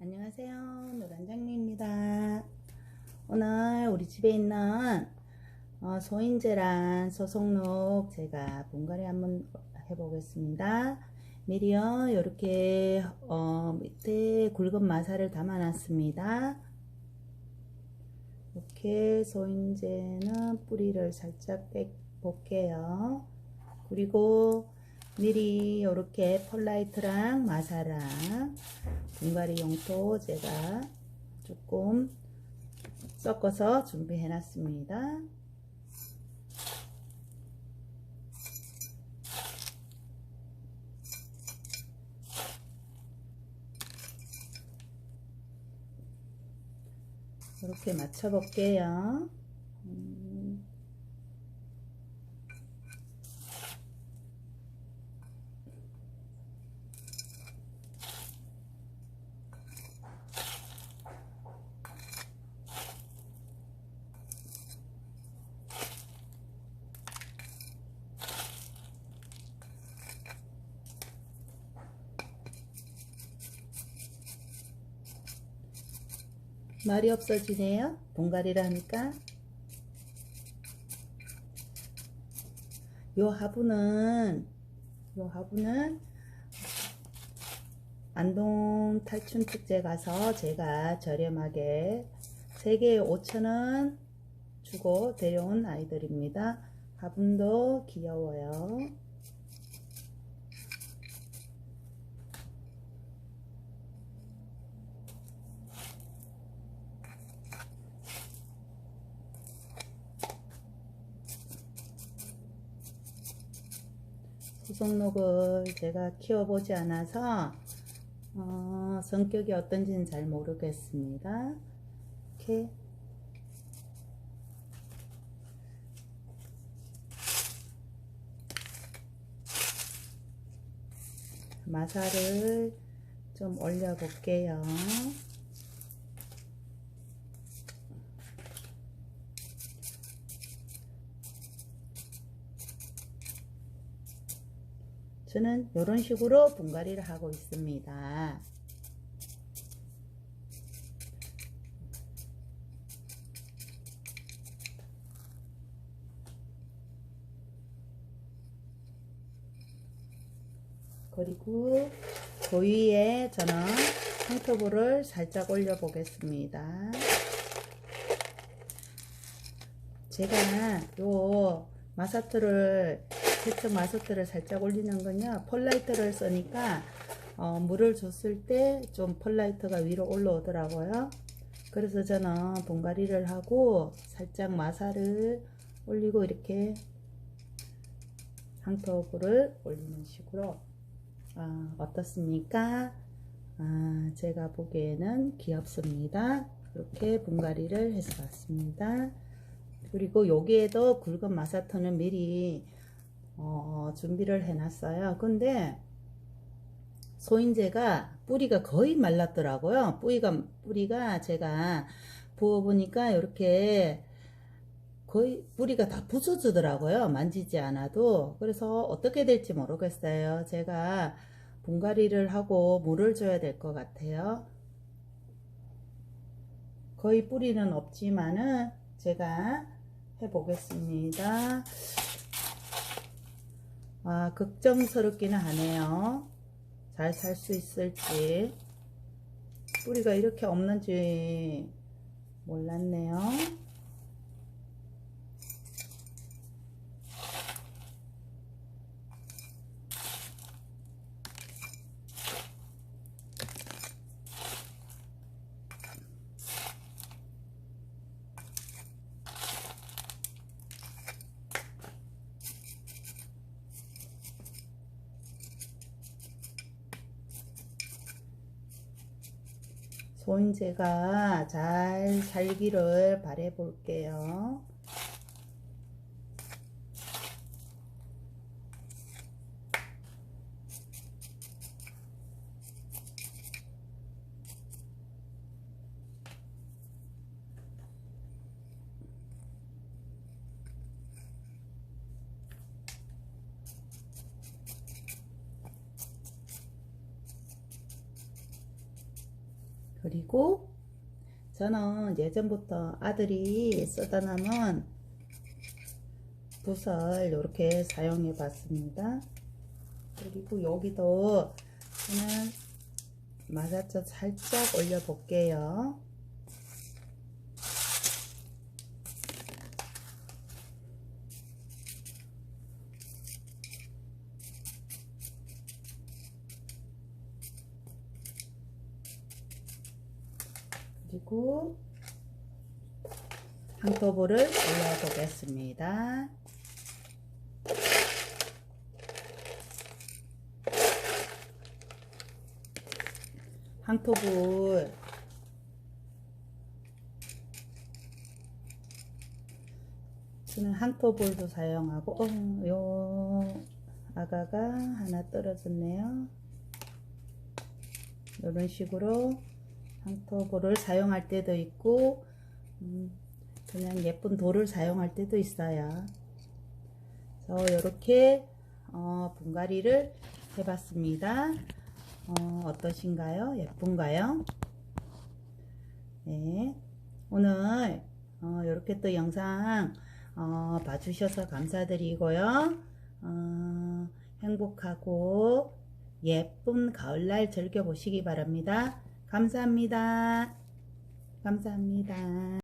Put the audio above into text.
안녕하세요. 노란장미입니다. 오늘 우리 집에 있는 어, 소인재란 소송록 제가 분갈이 한번 해보겠습니다. 미리요 이렇게 어, 밑에 굵은 마사를 담아 놨습니다. 이렇게 소인재는 뿌리를 살짝 빼 볼게요. 그리고 미리 이렇게 폴라이트랑 마사랑 분갈이 용토 제가 조금 섞어서 준비해 놨습니다. 이렇게 맞춰 볼게요. 말이 없어지네요. 분갈이를 하니까. 요 화분은 요 화분은 안동 탈춘 축제 가서 제가 저렴하게 3개에 5천원 주고 데려온 아이들입니다. 화분도 귀여워요. 소송록을 제가 키워보지 않아서 어, 성격이 어떤지는 잘 모르겠습니다. 이렇게 마사를 좀 올려 볼게요. 저는 이런 식으로 분갈이를 하고 있습니다. 그리고 그 위에 저는 황토불을 살짝 올려 보겠습니다. 제가 요 마사토를 세척 마사토를 살짝 올리는 건요 폴라이트를 쓰니까 어, 물을 줬을 때 좀 폴라이트가 위로 올라오더라고요 그래서 저는 분갈이를 하고 살짝 마사를 올리고 이렇게 황토불을 올리는 식으로 어, 어떻습니까? 아, 제가 보기에는 귀엽습니다. 이렇게 분갈이를 해서 왔습니다. 그리고 여기에도 굵은 마사토는 미리 어, 준비를 해놨어요. 근데 소인재가 뿌리가 거의 말랐더라고요. 뿌리가 뿌리가 제가 부어보니까 이렇게 거의 뿌리가 다 부서지더라고요. 만지지 않아도. 그래서 어떻게 될지 모르겠어요. 제가 분갈이를 하고 물을 줘야 될 것 같아요. 거의 뿌리는 없지만은 제가 해보겠습니다. 아, 걱정스럽기는 하네요. 잘 살 수 있을지. 뿌리가 이렇게 없는지 몰랐네요. 소인재가 잘 살기를 바래 볼게요. 그리고 저는 예전부터 아들이 쓰다 남은 붓을 이렇게 사용해 봤습니다. 그리고 여기도 저는 마사젓 살짝 올려 볼게요. 그리고 한꺼번을 올려 보겠습니다. 항토불 저는 항토불도 사용하고 어, 요 아가가 하나 떨어졌네요 이런 식으로 항토불을 사용할 때도 있고 음, 그냥 예쁜 돌을 사용할 때도 있어요 그래서 이렇게 어, 분갈이를 해봤습니다 어, 어떠신가요? 예쁜가요? 네. 오늘 어, 이렇게 또 영상 어, 봐주셔서 감사드리고요. 어, 행복하고 예쁜 가을날 즐겨보시기 바랍니다. 감사합니다. 감사합니다.